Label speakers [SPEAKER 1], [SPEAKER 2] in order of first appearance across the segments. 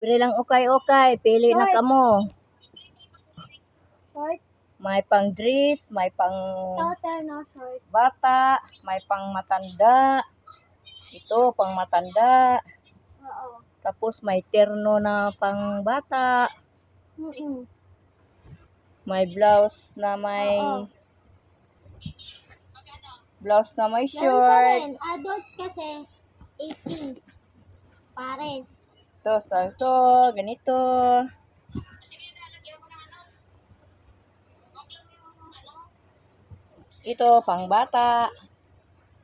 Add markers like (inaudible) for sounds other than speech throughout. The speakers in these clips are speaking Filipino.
[SPEAKER 1] Pili lang ukay-ukay. Pili na kamo.
[SPEAKER 2] Short.
[SPEAKER 1] May pang dress, may pang
[SPEAKER 2] Total no short.
[SPEAKER 1] bata, may pang matanda. Ito, pang matanda.
[SPEAKER 2] Oo.
[SPEAKER 1] Tapos may terno na pang bata.
[SPEAKER 2] Mm-mm.
[SPEAKER 1] May blouse na may
[SPEAKER 2] Oo.
[SPEAKER 1] blouse na may
[SPEAKER 2] Meron pa
[SPEAKER 1] short.
[SPEAKER 2] rin. Adult kasi 18. Pares.
[SPEAKER 1] Ito, so, ito, ganito. Ito, pang bata.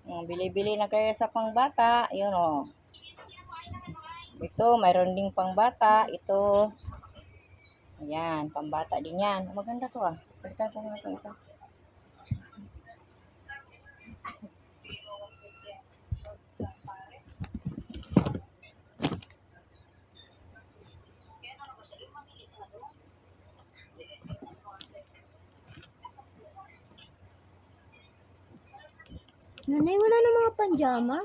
[SPEAKER 1] Mm, Bili-bili na kayo sa pang bata. Yun o. Ito, mayroon ding pang bata. Ito. Ayan, pang bata din yan. Maganda to ah. Palitan ko nga ito.
[SPEAKER 2] Nanay, wala na mga panjama?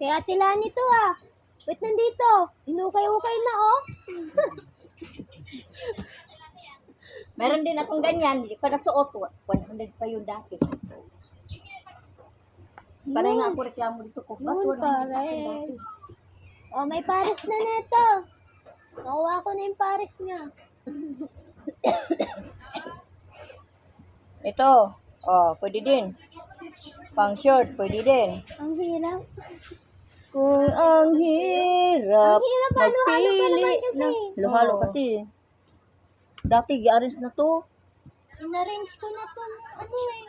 [SPEAKER 2] Kaya Ate Lani to ah. Wait, nandito. Inukay-ukay na oh. (laughs)
[SPEAKER 1] Meron din akong ganyan. Hindi pa nasuot. 100 pa yun dati. Panay nga ako reklamo dito ko.
[SPEAKER 2] Yun,
[SPEAKER 1] 100 pa akin
[SPEAKER 2] pare.
[SPEAKER 1] dati?
[SPEAKER 2] Oh, may pares na neto. Nakuha ko na yung pares niya. (coughs)
[SPEAKER 1] Ito. Oh, pwede din. Pang short, pwede din.
[SPEAKER 2] Ang hirap.
[SPEAKER 1] Kung ang hirap,
[SPEAKER 2] Ang hirap,
[SPEAKER 1] magpili
[SPEAKER 2] naman kasi.
[SPEAKER 1] na. Dati, gi-arrange na to.
[SPEAKER 2] In-arrange ko na to ano eh.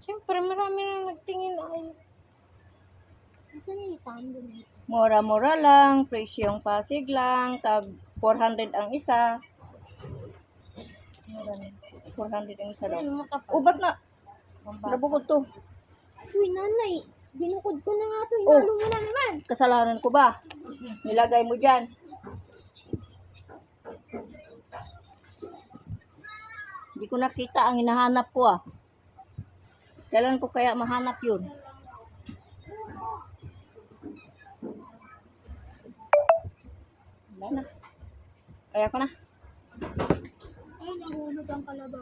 [SPEAKER 1] Siyempre, marami na nagtingin. Ay,
[SPEAKER 2] Saan yung isang dun?
[SPEAKER 1] Mura-mura lang. Presyong pasig lang. Tag 400 ang isa. 400 ang isa daw. Ubat na. Nabukod to.
[SPEAKER 2] Uy, nanay. Binukod ko na nga to.
[SPEAKER 1] Oh.
[SPEAKER 2] Hinalo mo na naman.
[SPEAKER 1] Kasalanan ko ba? Nilagay mo dyan. Hindi ko nakita ang hinahanap ko ah. Kailan ko kaya mahanap yun? Wala na. Kaya ko na.
[SPEAKER 2] Ay, nahulog ang kalabaw.